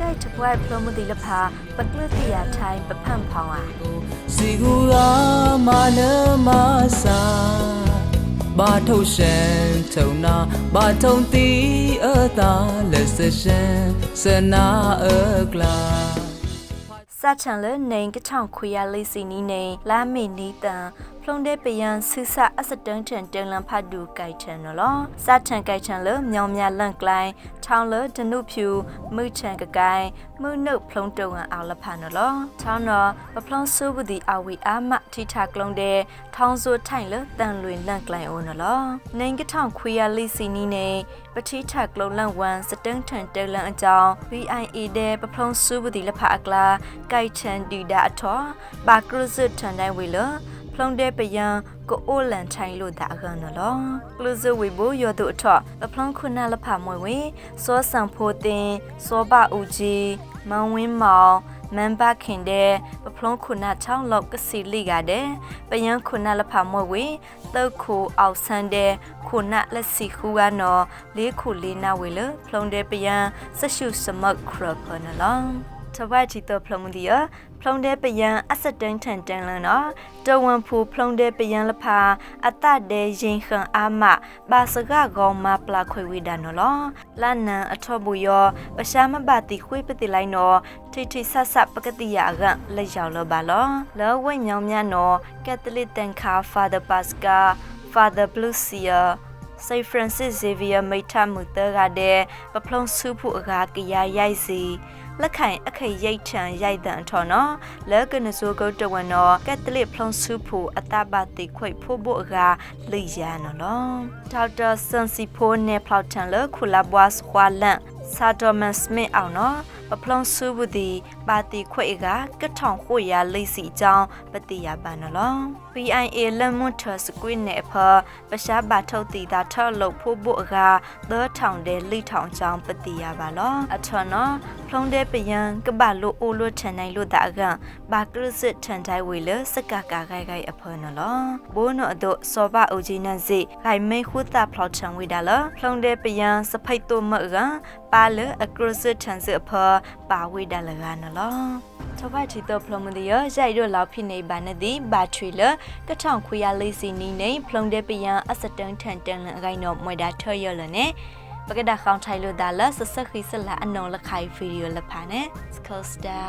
ကဲ့တပွဲဖလို့မဒီလဖာပကလတိယာထိုင်းပဖန်ဖောင်းอ่ะစီကူရာမနမစာဘာထုတ်ရှန်ထုံနာဘာထုံတီအသာလက်စရှန်စနာအကလာစာချန်လနေကချောင်ခွေရလေးစီနီနေလာမီနီတန် ဖလုံးတဲ့ပယံဆူဆာအစတန်ထန်တန်လန်ဖတ်ဒူကိုက်ချန်နော်စာချန်ကိုက်ချန်လမြောင်မြလန့်ကလိုင်းထောင်းလဒနုဖြူမှုချန်ကကိုင်းမှုနှုတ်ဖလုံးတုံအောင်လဖာနော်ထောင်းတော့ပဖလုံးဆူဘူးဒီအဝီအာမထိထကလုံးတဲ့ထောင်းစိုးထိုင်လတန်လွင်လန့်ကလိုင်းအောင်နော်နေကထောင်ခွေရလေးစီနီနေပတိထကလုံးလန့်ဝမ်စတန်ထန်တန်လန်အကြောင်း VIA တဲ့ပဖလုံးဆူဘူးဒီလဖာအကလာကိုက်ချန်ဒီဒါအထောဘာကရုစ်ထန်တိုင်းဝေလ ဖလုံးတဲ့ပယံကိုအိုလန်ထိုင်လို့ဒါအကန်နော်ကလူဇဝေဘယောတုအထောပဖလုံးခုနလဖမွေဝေစောဆန်ဖိုတင်စောဘဦးကြီးမန်ဝင်းမောင်မန်ဘခင်တဲ့ပဖလုံးခုနချောင်းလောက်ကစီလိကတဲ့ပယံခုနလဖမွေဝေတုတ်ခုအောက်ဆန်းတဲ့ခုနလက်စီခူကနော်လေးခုလေးနာဝေလဖလုံးတဲ့ပယံဆက်ရှုစမတ်ခရဖနလော တဝက်ချီတော့ဖလုံးဒီယဖလုံးတဲ့ပယံအစတန်ထန်တန်လနော်တဝန်ဖူဖလုံးတဲ့ပယံလဖာအတတဲ့ရင်ခန်အာမဘာစကကောမပလာခွေဝိဒါနော်လလနန်အထောဘူယောပရှာမဘာတိခွေပတိလိုက်နော်ထိထိဆတ်ဆတ်ပကတိယာကလက်ရောက်လောပါလောလောဝိမြောင်မြတ်နော်ကက်သလစ်တန်ခါဖာဒါပါစကာ Father Blusia စိတ်ဖရန်စစ်ဇေဗီယာမိထမူတကတဲ့ပဖလုံးစုဖို့အကာကရရိုက်စီလက်ခိုင်အခိတ်ရိတ်ထံရိုက်တန်ထော်နော်လက်ကနဆိုကုတ်တဝန်နော်ကက်သလစ်ဖလုံးစုဖို့အတပါတိခွိဖို့ဖို့အကာလိရနော်လောဒေါက်တာဆန်စီဖိုနေဖလောက်ထန်လခုလာဘွားစခွာလန်ဆာဒမန်စမစ်အောင်နော် ပဖလုံးစုဘူးဒီပါတီခွေကကထောင်ခွေရလိစီအကြောင်းပတိယပန်နော် PIA လက်မွတ်ထစကွင်းနဲ့ဖပရှားပါထုတ်တီတာထောက်လို့ဖို့ဖို့အကသောထောင်တဲ့လိထောင်အကြောင်းပတိယပါလောအထော်နော်ဖုံးတဲ့ပယံကပလို့အိုလို့ထန်နိုင်လို့တာကဘာကရစ်ထန်တိုင်းဝေလစကကာဂိုင်ဂိုင်အဖနော်ဘိုးနော်အတော့စောဘအိုဂျီနန်စီဂိုင်မေခုတာဖလောက်ချန်ဝေဒါလဖုံးတဲ့ပယံစဖိတ်တို့မကပါလအကရစ်ထန်စီအဖပါဝေဒါလကနော်ထဘချီတော့ဖလုံးမဒီရရိုက်တော့လောက်ဖြစ်နေပါနဲ့ဒီဘတ်ထရီလကထောင်ခွေရလေးစီနီနေဖလုံးတဲ့ပယံအစတန်ထန်တန်လအကိုင်းတော့မွေတာထော်ရလနဲ့ပကဒခေါင်ထိုင်လို့ဒါလဆဆခိစလာအနောလခိုင်ဗီဒီယိုလဖာနဲ့စကောစတာ